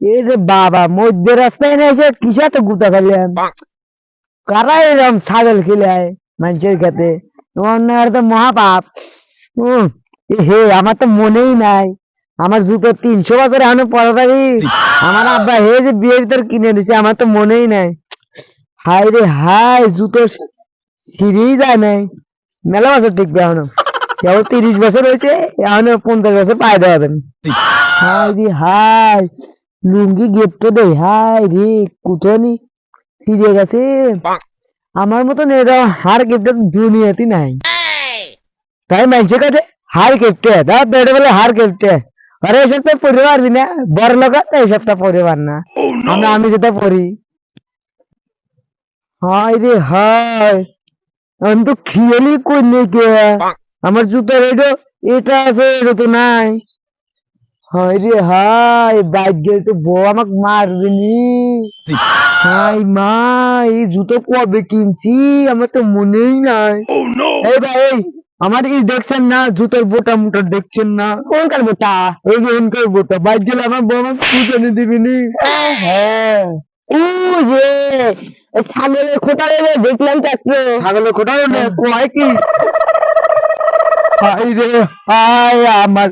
এই যে বাবা মধ্যে রাস্তায় না এসে কিসে তো গুতা কারা এরকম ছাগল খেলায় মানুষের খেতে অন্য তো মহাপাপ। হে আমার তো মনেই নাই। আমার জুতো তিনশো বছর এখনও পরে থাকি আমার আব্বা হে যে বিয়ের ভিতর কিনে দিছে আমার তো মনেই নাই। হাই রে হাই জুতো সিঁড়িই যায় নাই। মেলা বছর টিকবে এখনও। কেবল তিরিশ বছর হয়েছে এখনও পঞ্চাশ বছর পায়ে দেওয়া যাবে হাই রে হাই। লুঙ্গি গেটটো দে হাই রে কুতনি ফিরে গেছে। আমার মতন এরকম হার গেটটা দুনিয়াতে নাই। তাই মানছে কাছে হার কেপটে দা বেড়ে বলে হার কেপটে আরে এসব তো পড়তে পারবি না বড় লোক তো এসব তো পড়তে পার না। আমরা আমি যেটা পড়ি। হাই রে হাই। আমি তো খেয়ালই করিনি কে। আমার জুতোর এটা এটা আছে এটা তো নাই। হাই রে হাই বাইক গেলে তো বউ আমাকে মারবে নি। হাই মা এই জুতো কবে কিনছি? আমার তো মনেই নাই। এই ভাই আমার এই দেখছেন না জুতোর বোটা মোটা দেখছেন না। কোন কোনকার বোটা? এই যে ওনকার বোটা বাইক গেলে আমার বউ আমাকে পুজো দিবি নি। হ্যাঁ ও যে ছাগলের খোটা রে দেখলাম তো একটু। ছাগলের খোটা রে কয় কি? হাই রে হাই আমার।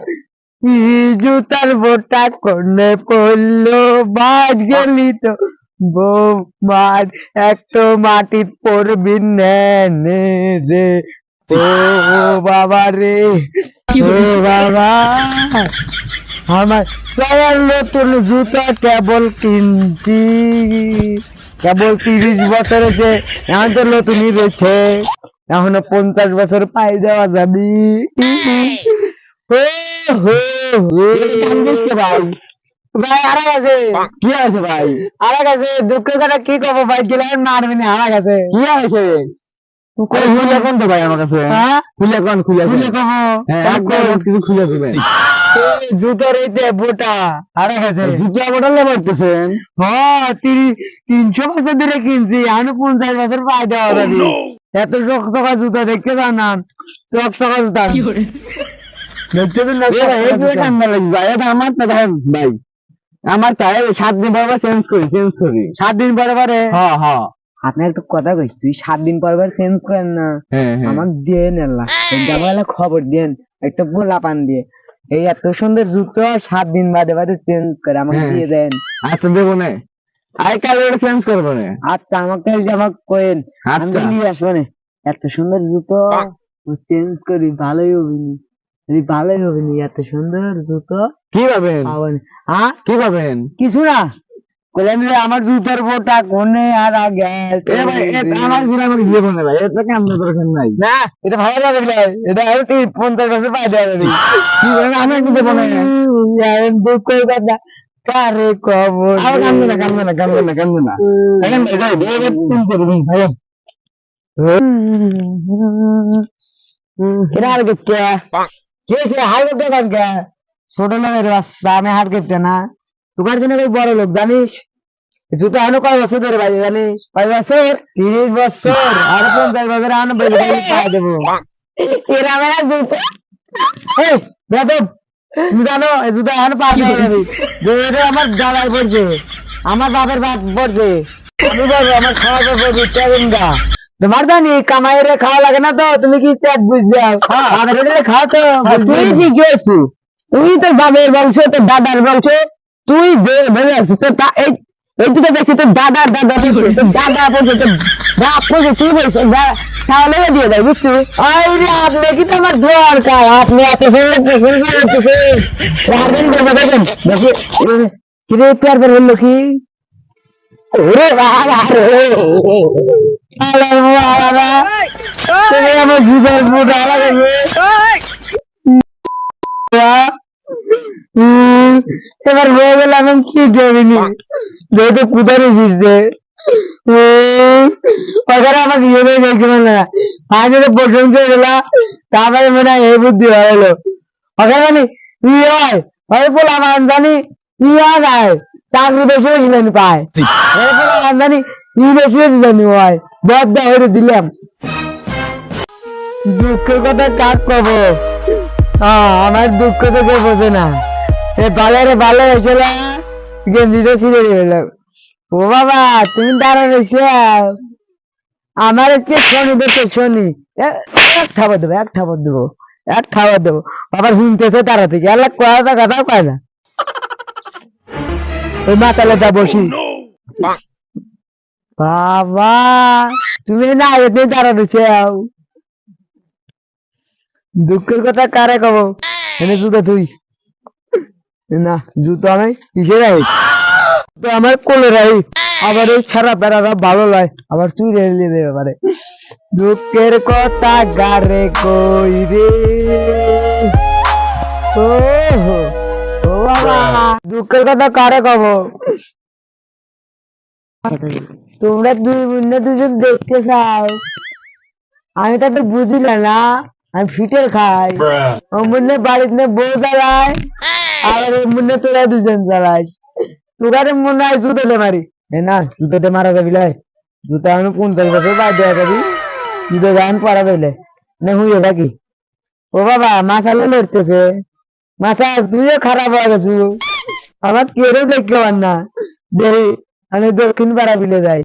কি জুতার বোটা করনে পড়ল বাজ গেলি তো বউ মার একটু মাটি পড়বি নে রে। ও বাবা রে ও বাবা। আমার প্রায় নতুন জুতা কেবল কিনছি। কেবল তিরিশ বছর যে তো নতুনই রয়েছে। এখনও পঞ্চাশ বছর পাই দেওয়া যাবি। ও হো হো। ভাই ভাই আরা গেছে কি আছে ভাই? আরা গেছে দুঃখের কথা কি কব ভাই? মারবি না আরা গেছে কি আছে? খুলে কোন তো ভাই আমার কাছে। কোন খুলে একবার। কিছু খুলে জুতোর বোটা আরে গেছে জুতো বোটা লে মারতেছেন? হ্যাঁ তিরিশ তিনশো বছর ধরে কিনছি আমি পঞ্চাশ বছর পাই দেওয়া যাবে। এত চক চকা জুতা দেখতে জানান চক চকা জুতা। লাগবে আমার ভাই আমার তাই সাত দিন পর চেঞ্জ করি চেঞ্জ করি। সাত দিন পরে পরে হ্যাঁ হ্যাঁ। আপনি একটা কথা কইস তুই সাত দিন পর পর চেঞ্জ করেন না। হ্যাঁ আমার দিয়ে নেলা জামাইলা খবর দেন একটা পোলা পান দিয়ে। এই এত সুন্দর জুতো সাত দিন বাদে বাদে চেঞ্জ করে আমাকে। দিয়ে দেন। আচ্ছা দেবো না। আই কাল এটা চেঞ্জ করব না। আচ্ছা আমাকে আমাকে কইন আমি আচ্ছা। নিয়ে আসব না। এত সুন্দর জুতো। চেঞ্জ করি ভালোই হবে নি। যদি ভালোই হবে নি এত সুন্দর জুতো। কি পাবেন হ্যাঁ কি পাবেন কিছু না। কইলেন যে আমার জুতোর বোটা কোনে আর আগে এ ভাই এ আমার ঘুরে আমাকে দিয়ে না ভাই এটা কেমন দরকার নাই। না এটা ভালো লাগে এটা আর কি পঞ্চাশ বছর পাই দেওয়া যাবে কি বলেন আমি দেবো না। দুঃখের কথা কারে কবর আর কান্দে না কান্দে না কান্দে না কান্দে না এখন ভাই ভাই ভাই চিন্তা করুন ভাই এরা আর কেটে কে কে হার কেটে কান কে ছোট লোকের বাচ্চা আমি হার কেটে না তোকার জন্য কই বড় লোক জানিস জুতো আনো কয় বছর ধরে ভাই জানিস কয় বছর তিরিশ বছর আর পঞ্চাশ বছর আনো বেশি দেবো এরা আমার জুতো এই বেদব জানো জুতা এখন আমার পড়ছে আমার বাপের বাপ পড়ছে। আমি বলব আমার খাওয়া দাওয়া তোমার জানি কামাই রে খাওয়া লাগে না তো তুমি কি পেট বুঝবে? রে খাও তো তুই কি গেছু তুই তো বাবের বংশ তো দাদার বংশ তুই যে ভেবে আসছিস তা- এই এইদিকে দেখছি তোর দাদা দাদা দাদা তোর বাপ বলছে দা- তাহলে দিয়ে দেয় বুঝছ? আই রে আপনি কি তো আমার দরকার? আপনি এত কিরে পেয়ার বের হলো কি? ওরে তুমি আমার জুতার ফুট এবার হয়ে গেল আমি কি দেবিনি যেহেতু কোথায় এসেছে ওখানে আমার বিয়ে হয়ে গেছিল না আজ তো প্রশংস গেলা তারপরে মনে হয় এই বুদ্ধি হলো ওখানে মানে ই হয় ওই বলে আমার জানি ই হয় চাকরি বেশি পায় জানি ই বেশি হয় হয়ে দিলাম। দুঃখের কথা কাক কব? আমার দুঃখ তো কেউ বোঝে না। এ বাজারে ভালো হয়েছিল গেঞ্জিটা ছিঁড়ে ও বাবা তুমি দাঁড়ানো আমার আজকে শনি দেখে শনি। এক খাবার দেবো এক খাবার দেবো এক খাবার দেবো। আবার শুনতেছে তারা থেকে আল্লাহ কথা কথাও কয় না। ওই মাতালে যা বসি। বাবা তুমি না এতে দাঁড়ানো দুঃখের কথা কারে কব? এনে তুই না জুতো আমি কিসে রাখি তো আমার কোলে রাখি আবার এই ছাড়া বেড়ারা ভালো লয়। আবার তুই রেলে দেবে পারে দুঃখের কথা গারে কই রে? ও ও বাবা। দুঃখের কথা কারে কব? তোমরা দুই বোনে দুজন দেখতে চাও। আমি তো তো বুঝিলাম না। আমি ফিটের খাই। অমনে বাড়িতে বউ জ্বালায়। আর অমনে তোরা দুজন জ্বালাই তোরারে মনে হয় জুতোতে মারি। না, জুতোতে মারা যাবি লাই। জুতো আমি পঞ্চাশ বছর বাদ দেওয়া যাবি জুতো গান পড়া দিলে না, হুইয়ে থাকি। ও বাবা মাসালে লড়তেছে। মাসা তুইও খারাপ হয়ে গেছু। আমার কেউ দেখতে পার না। আমি দক্ষিণ পাড়া বিলে যাই।